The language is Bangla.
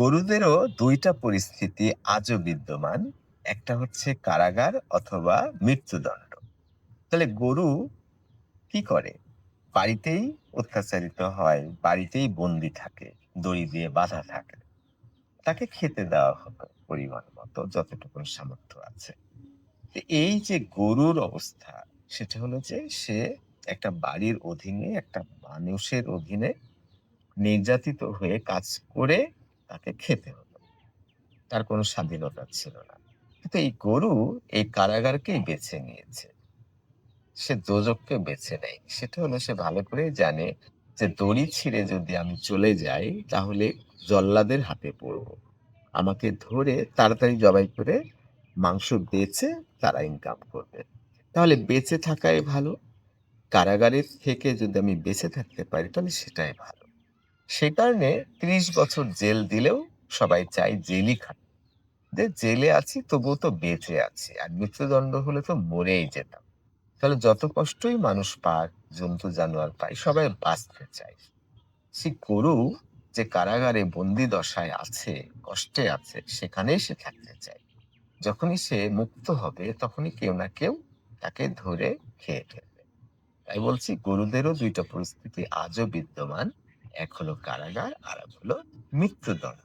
গরুদেরও দুইটা পরিস্থিতি আজও বিদ্যমান। একটা হচ্ছে কারাগার অথবা মৃত্যুদণ্ড। তাহলে গরু কি করে? বাড়িতেই অত্যাচারিত হয়, বাড়িতেই বন্দি থাকে, দড়ি দিয়ে বাঁধা থাকে। তাকে খেতে দেওয়া হতো পরিমাণ মতো যতটুকু সামর্থ্য আছে। এই যে গরুর অবস্থা, সেটা হলো যে সে একটা বাড়ির অধীনে, একটা মানুষের অধীনে নির্যাতিত হয়ে কাজ করে তাকে খেতে হতো তার কোনো স্বাধীনতা ছিল না। কিন্তু এই গরু এই কারাগারকেই বেছে নিয়েছে। সে দোজককে বেছে নেয়। সেটা হলো সে ভালো করে জানে যে দড়ি ছিঁড়ে যদি আমি চলে যাই, তাহলে জল্লাদের হাতে পড়ব। আমাকে ধরে তাড়াতাড়ি জবাই করে মাংস বেচে তারা ইনকাম করবে। তাহলে বেঁচে থাকাই ভালো। কারাগারের থেকে যদি আমি বেঁচে থাকতে পারি, তাহলে সেটাই ভালো। সে কারণে ত্রিশ বছর জেল দিলেও সবাই চায় জেলই খাতে যে জেলে আছি তবুও তো বেঁচে আছি, আর মৃত্যুদণ্ড হলে তো মরেই যেতাম। তাহলে যত কষ্টই মানুষ পাক, জন্তু জানোয়ার পায় সবাই বাঁচতে চায়। সে গরু যে কারাগারে বন্দি দশায় আছে, কষ্টে আছে, সেখানেই সে থাকতে চায়। যখনই সে মুক্ত হবে, তখনই কেউ না কেউ তাকে ধরে খেয়ে ফেলবে। তাই বলছি, গরুদেরও দুইটা পরিস্থিতি আজও বিদ্যমান। এক হলো কারাগার আর এক হলো মৃত্যুদণ্ড।